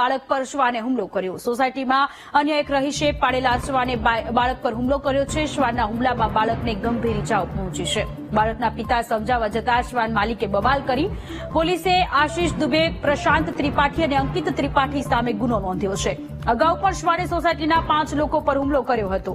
બાળક પર શ્વાને હુમલો કર્યો. સોસાયટીમાં અન્ય એક રહીશે પાડેલા શ્વાને બાળક પર હુમલો કર્યો છે. શ્વાનના હુમલામાં બાળકને ગંભીર ઇજાઓ પહોંચી છે. બાળકના પિતા સમજાવવા જતા શ્વાન માલિકે બવાલ કરી. પોલીસે આશીષ દુબે, પ્રશાંત ત્રિપાઠી અને અંકિત ત્રિપાઠી સામે ગુનો નોંધ્યો છે. અગાઉ પણ શ્વાને સોસાયટીના પાંચ લોકો પર હુમલો કર્યો હતો.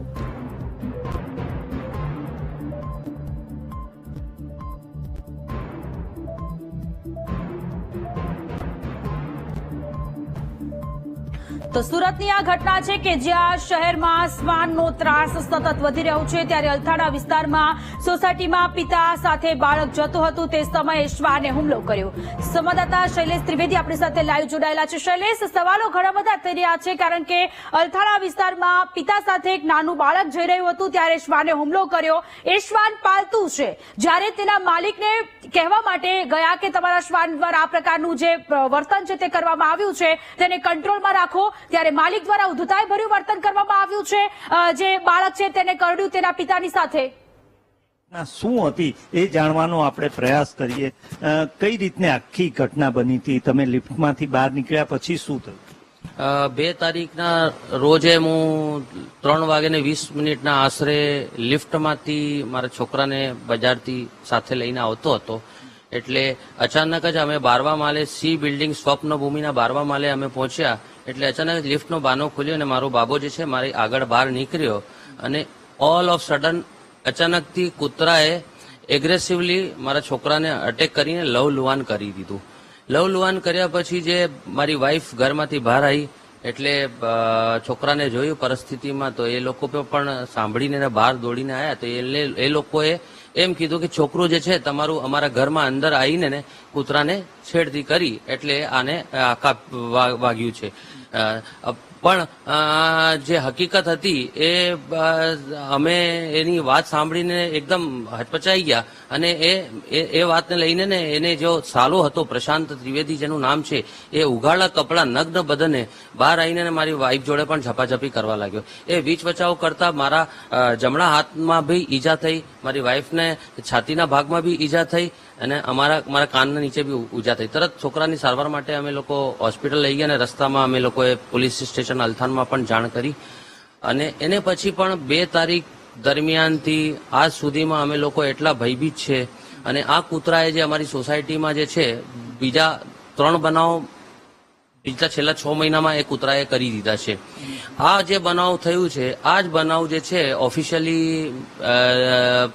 તો સુરતની આ ઘટના છે કે જ્યાં શહેરમાં શ્વાનનો ત્રાસ સતત વધી રહ્યો છે, ત્યારે અલથાણા વિસ્તારમાં સોસાયટીમાં પિતા સાથે બાળક જતું હતું. તે સમયે શ્વાને હુમલો કર્યો. સંવાદદાતા શૈલેષ ત્રિવેદી આપણી સાથે લાઈવ જોડાયેલા છે. શૈલેષ, સવાલો ઘણા બધા થઈ રહ્યા છે, કારણ કે અલથાણા વિસ્તારમાં પિતા સાથે એક નાનું બાળક જઈ રહ્યું હતું, ત્યારે શ્વાને હુમલો કર્યો. એ શ્વાન પાલતું છે. જ્યારે તેના માલિકને કહેવા માટે ગયા કે તમારા શ્વાન દ્વારા આ પ્રકારનું જે વર્તન છે તે કરવામાં આવ્યું છે, તેને કંટ્રોલમાં રાખો. ત્યારે માલિક દ્વારા ઉદ્ધતાઈ ભર્યું વર્તન કરવામાં આવ્યું છે. જે બાળક છે તેને કરડ્યું તેના પિતાની સાથે. શું હતી એ જાણવાનો આપણે પ્રયાસ કરીએ. કઈ રીતને આખી ઘટના બની હતી? તમે લિફ્ટમાંથી બહાર નીકળ્યા પછી શું થયું? બે તારીખના રોજે હું ત્રણ વાગ્યાને ને વીસ મિનિટના આશરે લિફ્ટમાંથી મારા છોકરાને બજારથી સાથે લઈને આવતો હતો. એટલે અચાનક જ અમે બારવા માલે સી બિલ્ડિંગ સ્વપ્નભૂમિના બારવા માલે અમે પહોંચ્યા. એટલે અચાનક લિફ્ટનો બાનો ખુલ્યો અને મારો બાબો જે છે, મારી આગળ બહાર નીકળ્યો અને ઓલ ઓફ સડન અચાનકથી કૂતરાએ એગ્રેસિવલી મારા છોકરાને અટેક કરીને લવ લુવાન કરી દીધું. લવ લુવાન કર્યા પછી જે મારી વાઈફ ઘરમાંથી બહાર આવી, એટલે છોકરાને જોયું પરિસ્થિતિમાં તો એ લોકો પણ સાંભળીને બહાર દોડીને આવ્યા તો એ લોકોએ એમ કીધું કે છોકરું જે છે, તમારું અમારા ઘરમાં અંદર આવીને ને કૂતરાને છેડતી કરી એટલે આને આખા વાગ્યું છે. પણ જે હકીકત હતી એ અમે એની વાત સાંભળીને એકદમ હચપચાઈ ગયા અને એ, એ- વાતને લઈને ને એને જો સાલો હતો, પ્રશાંત ત્રિવેદી જેનું નામ છે, એ ઉઘાડા કપડાં નગ્ન બદને બહાર આવીને મારી વાઈફ જોડે પણ ઝપાઝપી કરવા લાગ્યો. એ વીજ બચાવ કરતા મારા જમણા હાથમાં બી ઈજા થઈ મારી વાઈફને છાતીના ભાગમાં બી ઈજા થઈ અને અમારા, મારા કાનના નીચે બી ઈજા થઈ. તરત છોકરાની સારવાર માટે અમે લોકો હોસ્પિટલ લઈ ગયા અને રસ્તામાં અમે લોકોએ પોલીસ સ્ટેશન અલથાનમાં પણ જાણ કરી. અને એને પછી પણ બે તારીખ દરમિયાનથી આજ સુધીમાં અમે લોકો એટલા ભયભીત છે. અને આ કૂતરાએ જે અમારી સોસાયટીમાં જે છે, બીજા ત્રણ બનાવ બીજા છેલ્લા છ મહિનામાં એ કૂતરાએ કરી દીધા છે. આ જે બનાવ થયું છે, આ જ બનાવ જે છે ઓફિશિયલી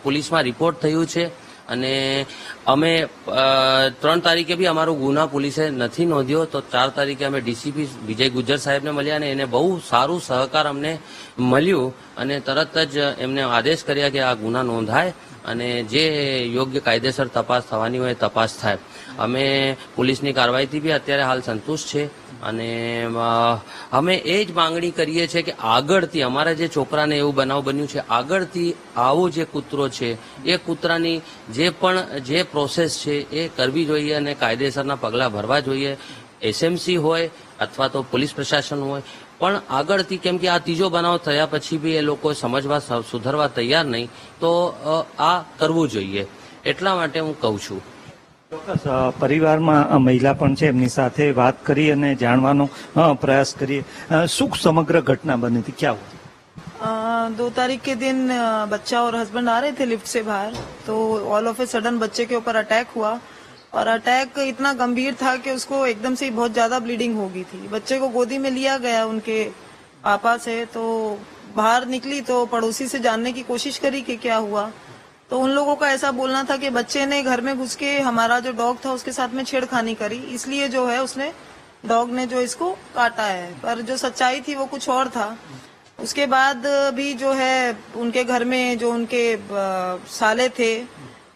પોલીસમાં રિપોર્ટ થયું છે અને અમે ત્રણ તારીખે બી અમારો ગુના પોલીસે નથી નોંધ્યો, તો ચાર તારીખે અમે ડીસીપી વિજય ગુજર સાહેબને મળ્યા અને એને બહુ સારું સહકાર અમને મળ્યું અને તરત જ એમને આદેશ કર્યા કે આ ગુના નોંધાય. અને જે યોગ્ય કાયદેસર તપાસ થવાની હોય તપાસ થાય. અમે પોલીસની કાર્યવાહીથી બી અત્યારે હાલ સંતુષ્ટ છે અને અમે એ જ માંગણી કરીએ છીએ કે આગળથી અમારા જે છોકરાને એવું બનાવ બન્યું છે, આગળથી આવો જે કૂતરો છે, એ કૂતરાની જે પણ, જે પ્રોસેસ છે એ કરવી જોઈએ અને કાયદેસરના પગલાં ભરવા જોઈએ. એસએમસી હોય અથવા તો પોલીસ પ્રશાસન હોય પણ આગળથી કેમ કે આ ત્રીજો બનાવ થયા પછી બી એ લોકો સમજવા સ- સુધરવા તૈયાર નહીં તો અ, આ કરવું જોઈએ એટલા માટે હું કહું છું ચોક્કસ અ, પરિવારમાં અ, મહિલા પણ છે એમની સાથે વાત કરી અને જાણવાનો અ, પ્રયાસ કરીએ અ, શું સમગ્ર ઘટના બની હતી ક્યાં हुआ? अ, दो तारीख के दिन अ, बच्चा और हस्बैंड आ रहे थे लिफ्ट से बाहर तो ऑल ऑफ ए सडन बच्चे के ऊपर अटैक हुआ और अटैक इतना गंभीर था कि उसको एकदम से बहुत ज़्यादा ब्लीडिंग हो गई थी। बच्चे को गोदी में लिया गया उनके पापा से तो बाहर निकली तो पड़ोसी से जानने की कोशिश करी कि क्या हुआ। तो उन लोगों का ऐसा बोलना था कि बच्चे ने घर में घुस के हमारा जो डॉग था उसके साथ में छेड़खानी करी। इसलिए जो है उसने डॉग ने जो इसको काटा है। पर जो सच्चाई थी वो कुछ और था। उसके बाद भी जो है उनके घर में जो उनके साले थे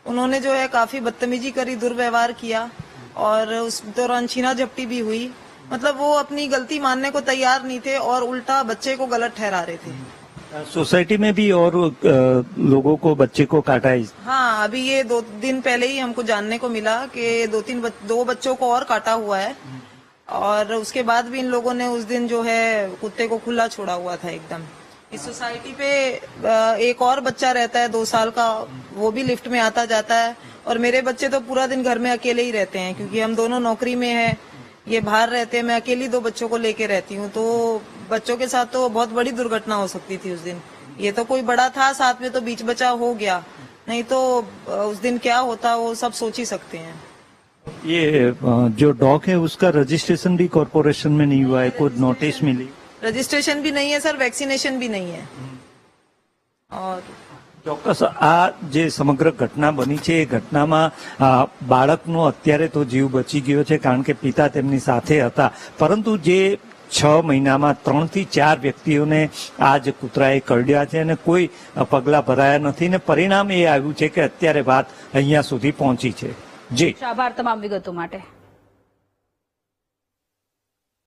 उन्होंने जो है काफ़ी बदतमीजी करी दुर्व्यवहार किया और उस दौरान छीना झपटी भी हुई। मतलब वो अपनी गलती मानने को तैयार नहीं थे और उल्टा बच्चे को गलत ठहरा रहे थे। सोसाइटी में भी और लोगों को बच्चे को काटा है? हाँ अभी ये दो दिन पहले ही हमको जानने को मिला कि दो तीन बच, दो बच्चों को और काटा हुआ है। और उसके बाद भी इन लोगों ने उस दिन जो है कुत्ते को खुला छोड़ा हुआ था एकदम। इस सोसाइटी पे एक और बच्चा रहता है, दो साल का, वो भी लिफ्ट में आता जाता है। और मेरे बच्चे तो पूरा दिन घर में अकेले ही रहते हैं, क्योंकि हम दोनों नौकरी में हैं, ये बाहर रहते हैं, मैं अकेली दो बच्चों को लेके रहती हूँ। तो बच्चों के साथ तो बहुत बड़ी दुर्घटना हो सकती थी उस दिन। ये तो कोई बड़ा था, साथ में तो बीच बचाव हो गया। नहीं तो उस दिन क्या होता, वो सब सोच ही सकते हैं। ये जो डॉग है, उसका रजिस्ट्रेशन भी कॉरपोरेशन में नहीं हुआ है, कोई नोटिस मिली? रजिस्ट्रेशन भी नहीं है सर वैक्सीनेशन भी नहीं है और ચોક્કસ આ જે સમગ્ર ઘટના બની છે એ ઘટનામાં અ, બાળકનો અત્યારે તો જીવ બચી ગયો છે કારણ કે પિતા તેમની સાથે હતા પરંતુ જે છ મહિનામાં ત્રણ થી ચાર વ્યક્તિઓને આ જ કૂતરાએ કરડ્યા છે અને કોઈ પગલા ભરાયા નથી ને પરિણામ એ આવ્યું છે કે અત્યારે વાત અહીંયા સુધી પહોંચી છે જી આભાર તમામ વિગતો માટે